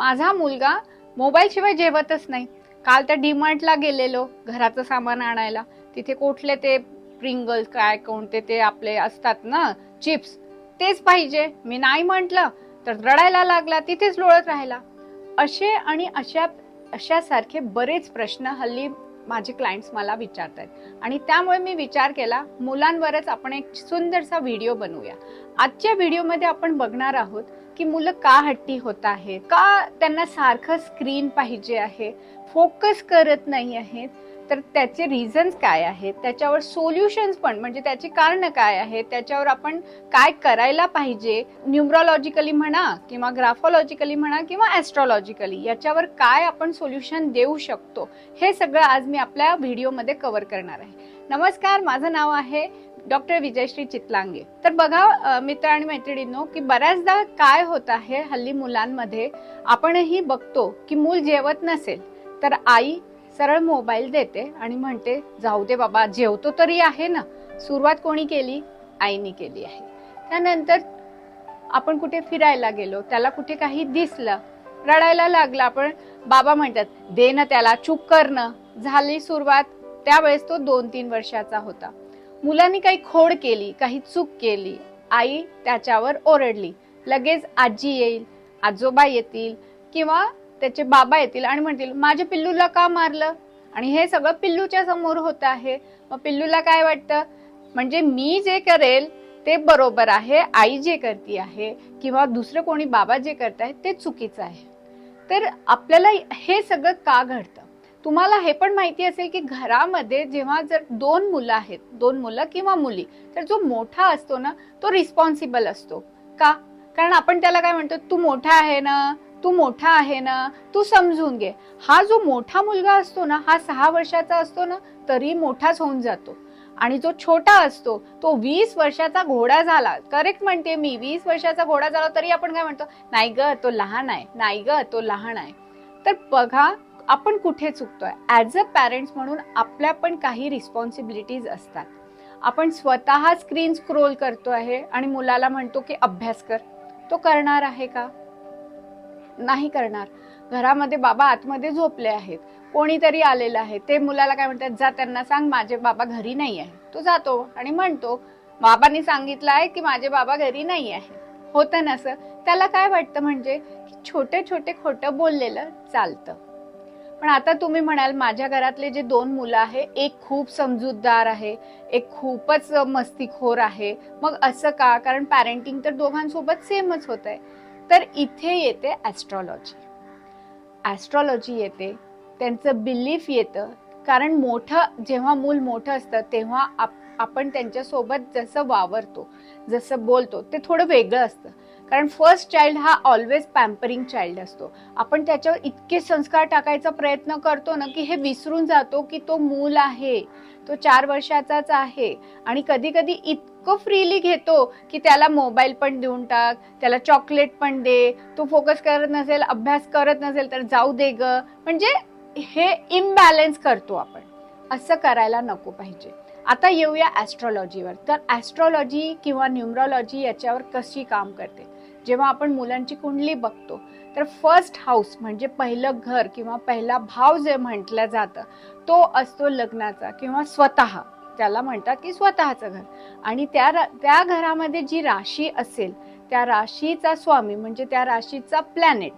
माझा मुलगा मोबाईल शिवाय जेवतच नाही. काल त्या डीमार्टला गेलेलो घराचं सामान आणायला. तिथे कुठले ते प्रिंगल्स काय कोणते ते आपले असतात ना चिप्स तेच पाहिजे. मी नाही म्हंटल तर रडायला लागला तिथेच लोळत राहिला. असे आणि अशा अशासारखे बरेच प्रश्न हल्ली माझे क्लायंट्स मला विचारतात आणि त्यामुळे मी विचार केला मुलांवरच आपण एक सुंदरसा व्हिडिओ बनवूया. आजच्या व्हिडिओमध्ये आपण बघणार आहोत की मुलं का हट्टी होत आहेत? का त्यांना सारखं स्क्रीन पाहिजे आहे? फोकस करत नाही आहेत? तर त्याचे रिझन्स काय आहेत? त्याच्यावर सोल्युशन्स पण म्हणजे त्याची कारणं काय आहेत? त्याच्यावर आपण काय करायला पाहिजे? न्यूमरॉलॉजिकली म्हणा किंवा ग्राफॉलॉजिकली म्हणा किंवा ॲस्ट्रॉलॉजिकली याच्यावर काय आपण सोल्युशन देऊ शकतो? हे सगळं आज मी आपल्या व्हिडिओमध्ये कव्हर करणार आहे. नमस्कार माझं नाव आहे डॉक्टर विजयश्री चितलांगे. तर बघा मित्र आणि मैत्रिणींनो की बऱ्याचदा काय होत आहे हल्ली मुलांमध्ये आपणही बघतो की मूल जेवत नसेल तर आई सरळ मोबाईल देते आणि म्हणते जाऊ दे बाबा जेवतो तरी आहे ना. सुरुवात कोणी केली? आईने केली आहे. त्यानंतर आपण कुठे फिरायला गेलो त्याला कुठे काही दिसलं रडायला लागला आपण बाबा म्हणतात दे ना त्याला चूप करणं झाली सुरुवात. त्यावेळेस तो दोन तीन वर्षाचा होता. मुलांनी काही खोड केली काही चूक केली आई त्याच्यावर ओरडली. लगेच आजी येईल आजोबा येतील किंवा त्याचे बाबा येतील आणि म्हणतील माझ्या पिल्लूला का मारलं? आणि हे सगळं पिल्लूच्या समोर होत आहे. मग पिल्लूला काय वाटतं? म्हणजे मी जे करेल ते बरोबर आहे आई जे करते आहे किंवा दुसरं कोणी बाबा जे करत आहे ते चुकीचं आहे. तर आपल्याला हे सगळं का घडतं? तुम्हाला हे पण माहिती असेल की घरामध्ये जेव्हा जर दोन मुलं आहेत दोन मुलं किंवा मुली तर जो मोठा असतो ना तो रिस्पॉन्सिबल असतो. का? कारण आपण त्याला काय म्हणतो? तू मोठा आहे ना तू मोठा आहे ना तू समजून घे. हा जो मोठा मुलगा असतो ना हा सहा वर्षाचा असतो ना तरी मोठाच होऊन जातो. आणि जो छोटा असतो तो वीस वर्षाचा घोडा झाला. करेक्ट म्हणते मी वीस वर्षाचा घोडा झाला तरी आपण काय म्हणतो? नाही ग तो लहान आहे नाही ग तो लहान आहे. तर बघा आपण कुठे चुकतोय? ॲज अ पॅरेंट्स म्हणून आपल्या पण काही रिस्पॉन्सिबिलिटीज असतात. आपण स्वतः स्क्रीन स्क्रोल करतो आहे आणि मुलाला म्हणतो की अभ्यास कर. तो करणार आहे का? नाही करणार. घरामध्ये बाबा आतमध्ये झोपले आहेत. कोणीतरी आलेलं आहे. ते मुलाला काय म्हणतात जा त्यांना सांग माझे बाबा घरी नाही आहे तो जातो आणि म्हणतो बाबांनी सांगितलं आहे की माझे बाबा घरी नाही आहे होतं ना असं? त्याला काय वाटतं म्हणजे छोटे छोटे खोटं बोललेलं चालतं. पण आता तुम्ही म्हणाल माझ्या घरातले जे दोन मुलं आहे एक खूप समजूतदार आहे एक खूपच मस्तीखोर आहे. मग असं का? कारण पॅरेंटिंग तर दोघांसोबत सेमच होत आहे. तर इथे येते ॲस्ट्रॉलॉजी ॲस्ट्रॉलॉजी येते त्यांचं बिलीफ येतं. कारण मोठं जेव्हा मूल मोठं असतं तेव्हा आप आपण त्यांच्यासोबत जसं वावरतो जसं बोलतो ते थोडं वेगळं असतं. कारण फर्स्ट चाइल्ड हा ऑलवेज पॅम्परिंग चाइल्ड असतो. आपण त्याच्यावर इतके संस्कार टाकायचा प्रयत्न करतो ना की हे विसरून जातो की तो मूल आहे तो चार वर्षाचाच आहे. आणि कधी कधी इतकं फ्रीली घेतो की त्याला मोबाईल पण देऊन टाक त्याला चॉकलेट पण दे तो फोकस करत नसेल अभ्यास करत नसेल तर जाऊ दे ग. म्हणजे हे इम्बॅलन्स करतो आपण. असं करायला नको पाहिजे. आता येऊया ॲस्ट्रॉलॉजीवर तर ॲस्ट्रॉलॉजी किंवा न्युमरॉलॉजी याच्यावर कशी काम करते? जेव्हा आपण मुलांची कुंडली बघतो तर फर्स्ट हाऊस म्हणजे पहिलं घर किंवा पहिला भाव जे म्हटलं जातं तो असतो लग्नाचा किंवा स्वतः. त्याला म्हणतात की स्वतःचं घर. आणि त्या रा- त्या घरामध्ये जी राशी असेल त्या राशीचा स्वामी म्हणजे त्या राशीचा प्लॅनेट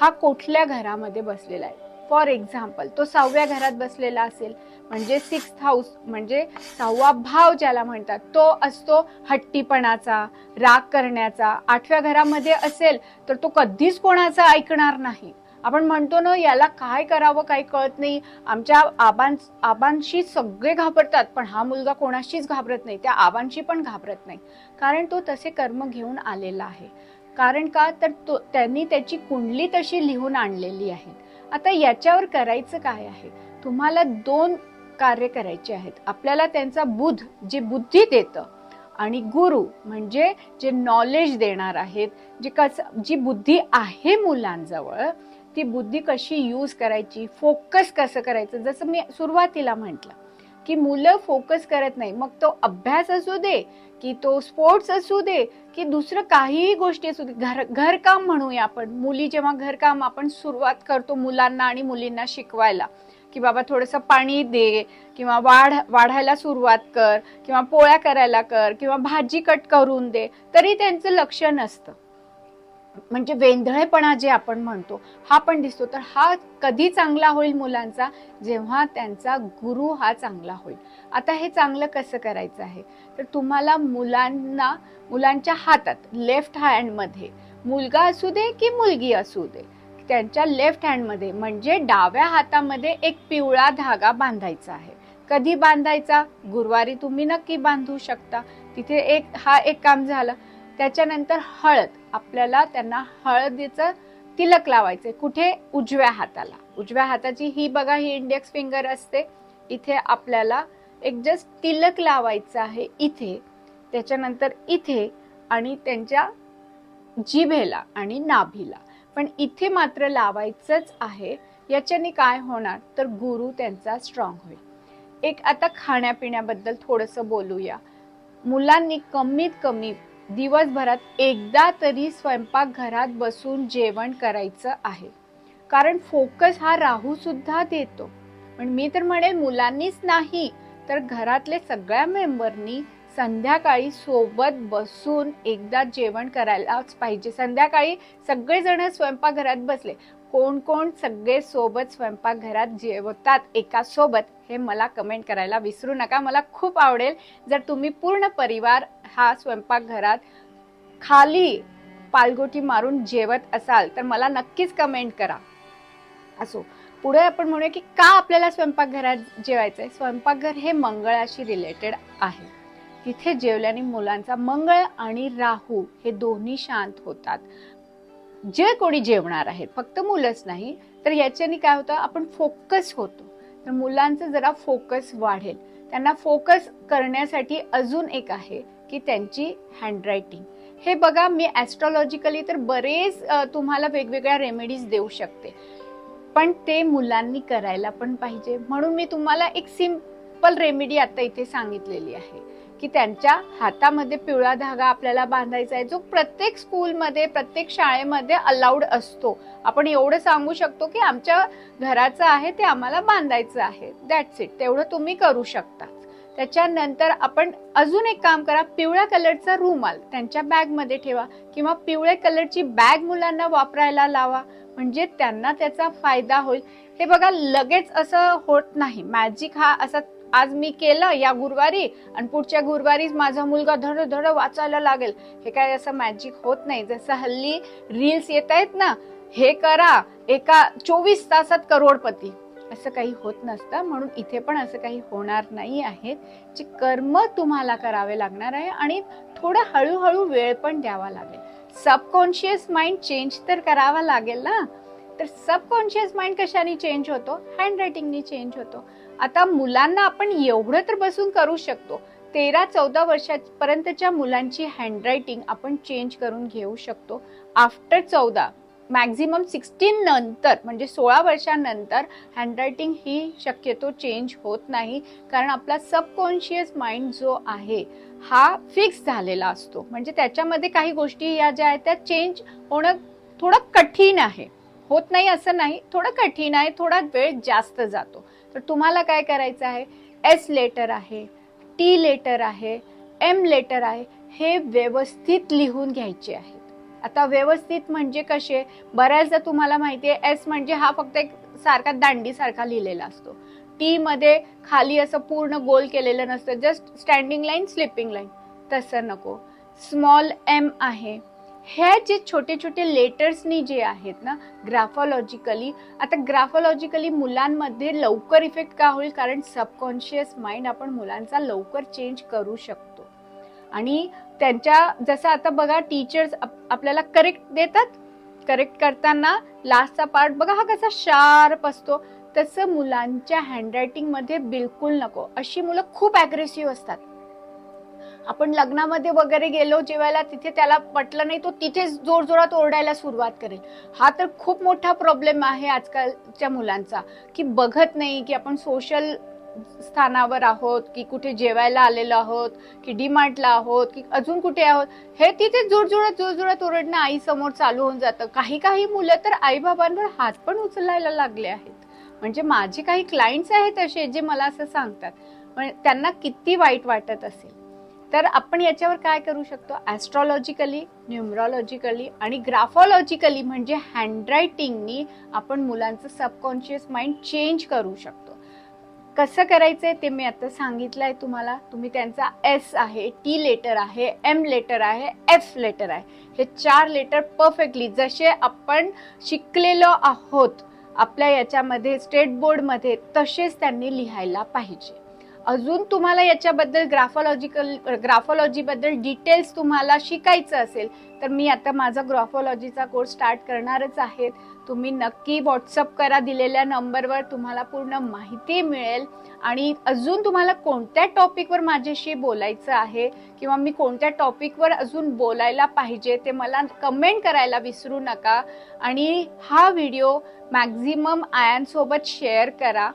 हा कुठल्या घरामध्ये बसलेला आहे? फॉर एक्झाम्पल तो सहाव्या घरात बसलेला असेल म्हणजे सिक्स हाऊस म्हणजे सहावा भाव ज्याला म्हणतात तो असतो हट्टीपणाचा राग करण्याचा. आठव्या घरामध्ये असेल तर तो कधीच कोणाचा ऐकणार नाही. आपण म्हणतो ना याला काय करावं काही कळत नाही. आमच्या आबां आबांशी सगळे घाबरतात पण हा मुलगा कोणाशीच घाबरत नाही त्या आबांशी पण घाबरत नाही. कारण तो तसे कर्म घेऊन आलेला आहे. कारण का? तर तो त्यांनी त्याची कुंडली तशी लिहून आणलेली आहे. आता याच्यावर करायचं काय आहे? तुम्हाला दोन कार्य करायचे आहेत. आपल्याला त्यांचा बुध जे बुद्धी देतं आणि गुरु म्हणजे जे नॉलेज देणार आहेत जे कसं जी बुद्धी आहे मुलांजवळ ती बुद्धी कशी यूज करायची फोकस कसं करायचं? जसं मी सुरुवातीला म्हटलं की मुलं फोकस करत नाही. मग तो अभ्यास असू दे की तो स्पोर्ट्स असू दे की दुसरं काहीही गोष्टी असू दे. घर घरकाम म्हणूया आपण. मुली जेव्हा घरकाम आपण सुरुवात करतो मुलांना आणि मुलींना शिकवायला की बाबा थोडंसं पाणी दे किंवा वाढ वाढायला सुरुवात कर किंवा पोळ्या करायला कर किंवा भाजी कट करून दे तरी त्यांचं लक्ष नसतं. म्हणजे वेंधळेपणा जे आपण म्हणतो हा पण दिसतो. तर हा कधी चांगला होईल मुलांचा? जेव्हा त्यांचा गुरु हा चांगला होईल. आता हे चांगलं कसं करायचं आहे? तर तुम्हाला मुलांना मुलांच्या हातात लेफ्ट हँडमध्ये मुलगा असू दे की मुलगी असू दे त्यांच्या लेफ्ट हँडमध्ये म्हणजे डाव्या हातामध्ये एक पिवळा धागा बांधायचा आहे. कधी बांधायचा? गुरुवारी तुम्ही नक्की बांधू शकता. तिथे एक हा एक काम झालं. त्याच्यानंतर हळद. आपल्याला त्यांना हळदीचं तिलक लावायचे. कुठे? उजव्या हाताला. उजव्या हाताची ही बघा ही इंडेक्स फिंगर असते. इथे आपल्याला एक जस्ट तिलक लावायचं आहे इथे. त्याच्यानंतर इथे आणि त्यांच्या जिभेला आणि नाभीला. पण इथे मात्र लावायचंच आहे. याच्याने काय होणार? तर गुरु त्यांचा स्ट्रॉंग होईल. एक आता खाण्यापिण्याबद्दल थोडंसं बोलूया. मुलांनी कमीत कमी दिवसभरात एकदा तरी स्वयंपाकघरात बसून जेवण करायचं आहे. कारण फोकस हा राहू सुद्धा देतो. पण मी तर म्हणे मुलांनीच नाही तर घरातले सगळ्या मेंबरनी संध्याकाळी सोबत बसून एकदा जेवण करायलाच पाहिजे. संध्याकाळी सगळेजण स्वयंपाकघरात बसले. कोण कोण सगळे सोबत स्वयंपाकघरात जेवतात एका सोबत हे मला कमेंट करायला विसरू नका. मला खूप आवडेल जर तुम्ही पूर्ण परिवार हा स्वयंपाकघरात खाली पालगोटी मारून जेवत असाल तर मला नक्कीच कमेंट करा. असो. पुढे आपण म्हणूया की का आपल्याला स्वयंपाकघरात जेवायचं आहे स्वयंपाकघर हे मंगळाशी रिलेटेड आहे. तिथे जेवल्याने मुलांचा मंगळ आणि राहू हे दोन्ही शांत होतात. जे कोणी जेवणार आहेत फक्त मुलंच नाही तर याच्याने काय होतं? आपण फोकस होतो. तर मुलांचं जरा फोकस वाढेल. त्यांना फोकस करण्यासाठी अजून एक आहे की त्यांची हँडरायटिंग हे बघा मी ॲस्ट्रॉलॉजिकली तर बरेच तुम्हाला वेगवेगळ्या रेमेडीज देऊ शकते. पण ते मुलांनी करायला पण पाहिजे. म्हणून मी तुम्हाला एक सिंपल रेमेडी आता इथे सांगितलेली आहे की त्यांच्या हातामध्ये पिवळा धागा आपल्याला बांधायचा आहे. जो प्रत्येक स्कूलमध्ये प्रत्येक शाळेमध्ये अलाउड असतो. आपण एवढं सांगू शकतो की आमच्या घराचं आहे ते आम्हाला बांधायचं आहे. दॅट्स इट तेवढं तुम्ही करू शकता. त्याच्यानंतर आपण अजून एक काम करा पिवळ्या कलरचा रुमाल त्यांच्या बॅगमध्ये ठेवा किंवा पिवळ्या कलरची बॅग मुलांना वापरायला लावा म्हणजे त्यांना त्याचा फायदा होईल. हे बघा लगेच असं होत नाही. मॅजिक हा असा आज मी केलं या गुरुवारी आणि पुढच्या गुरुवारीच माझा मुलगा धड धड वाचायला लागेल. हे काय असं मॅजिक होत नाही. जसं हल्ली रील्स येत आहेत ना हे करा एका चोवीस तासात करोडपती. असं काही होत नसतं. म्हणून इथे पण असं काही होणार नाही आहे. जे कर्म तुम्हाला करावे लागणार आहे आणि थोडं हळूहळू वेळ पण द्यावा लागेल. सबकॉन्शियस माइंड चेंज तर करावा लागेल ना? तर सबकॉन्शियस माइंड कशाने चेंज होतो? हँडरायटिंगनी चेंज होतो. आता मुलांना आपण एवढं तर बसून करू शकतो. तेरा चौदा वर्षापर्यंतच्या मुलांची हँडरायटिंग आपण चेंज करून घेऊ शकतो. आफ्टर चौदा मॅक्झिमम सिक्स्टीन नंतर म्हणजे सोळा वर्षानंतर हँडरायटिंग ही शक्यतो चेंज होत नाही. कारण आपला सबकॉन्शियस माइंड जो आहे हा फिक्स झालेला असतो. म्हणजे त्याच्यामध्ये काही गोष्टी या ज्या आहेत त्या चेंज होणं थोडं कठीण आहे. होत नाही असं नाही थोडं कठीण आहे थोडा वेळ जास्त जातो. तर तुम्हाला काय करायचं आहे? एस लेटर आहे टी लेटर आहे एम लेटर आहे हे व्यवस्थित लिहून घ्यायचे आहे. आता व्यवस्थित म्हणजे कसे? बऱ्याचदा तुम्हाला माहिती आहे एस म्हणजे हा फक्त एक सारखा दांडीसारखा लिहिलेला असतो. टी मध्ये खाली असं पूर्ण गोल केलेलं नसतं just standing line slipping line तसं नको. स्मॉल एम आहे. हे जे छोटे छोटे लेटर्सनी जे आहेत ना ग्राफॉलॉजिकली आता ग्राफॉलॉजिकली मुलांमध्ये लवकर इफेक्ट का होईल? कारण सबकॉन्शियस माइंड आपण मुलांचा लवकर चेंज करू शकतो. आणि त्यांच्या जसं आता बघा टीचर्स आपल्याला करेक्ट देतात. करेक्ट करताना लास्टचा पार्ट बघा हा कसा शार्प असतो. तसं मुलांच्या हँडरायटिंगमध्ये बिलकुल नको. अशी मुलं खूप ॲग्रेसिव्ह असतात. आपण लग्नामध्ये वगैरे गेलो जेवायला तिथे त्याला पटलं नाही तो तिथेच जोरजोरात ओरडायला सुरुवात करेल. हा तर खूप मोठा प्रॉब्लेम आहे आजकालच्या मुलांचा. की बघत नाही की आपण सोशल स्थानावर आहोत की कुठे जेवायला आलेलो आहोत की डीमार्टला आहोत की अजून कुठे आहोत हे तिथे जोरजोरात जोरजोरात ओरडणं आई समोर चालू होऊन जातं. काही काही मुलं तर आईबाबांवर हात पण उचलायला लागले आहेत. म्हणजे माझे काही क्लायंट्स आहेत असे जे मला असं सांगतात. पण त्यांना किती वाईट वाटत असेल. तर आपण याच्यावर काय करू शकतो? ॲस्ट्रॉलॉजिकली न्युमरॉलॉजिकली आणि ग्राफॉलॉजिकली म्हणजे हँडरायटिंगनी आपण मुलांचं सबकॉन्शियस माइंड चेंज करू शकतो. कसं करायचंय ते मी आता सांगितलं आहे तुम्हाला. तुम्ही त्यांचा एस आहे टी लेटर आहे एम लेटर आहे एफ लेटर आहे. हे चार लेटर परफेक्टली जसे आपण शिकलेलो आहोत आपल्या याच्यामध्ये स्टेट बोर्डमध्ये तसेच त्यांनी लिहायला पाहिजे. अजून तुम्हाला याच्याबद्दल ग्राफॉलॉजिकल ग्राफॉलॉजीबद्दल डिटेल्स तुम्हाला शिकायचं असेल तर मी आता माझा ग्राफॉलॉजीचा कोर्स स्टार्ट करणारच आहे तुम्ही नक्की व्हॉट्सअप करा दिलेल्या नंबरवर तुम्हाला पूर्ण माहिती मिळेल. आणि अजून तुम्हाला कोणत्या टॉपिकवर माझ्याशी बोलायचं आहे किंवा मी कोणत्या टॉपिकवर अजून बोलायला पाहिजे ते मला कमेंट करायला विसरू नका. आणि हा व्हिडिओ मॅक्झिमम आयांसोबत शेअर करा.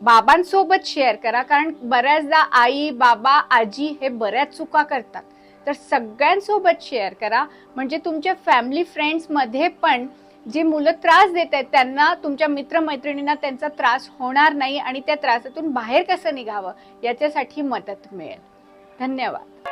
बाबांसोबत शेअर करा. कारण बऱ्याचदा आई बाबा आजी हे बऱ्याच चुका करतात. तर सगळ्यांसोबत शेअर करा. म्हणजे तुमच्या फॅमिली फ्रेंड्समध्ये पण जे मुलं त्रास देत आहेत त्यांना तुमच्या मित्रमैत्रिणींना त्यांचा त्रास होणार नाही आणि त्या त्रासातून बाहेर कसं निघावं याच्यासाठी मदत मिळेल. धन्यवाद.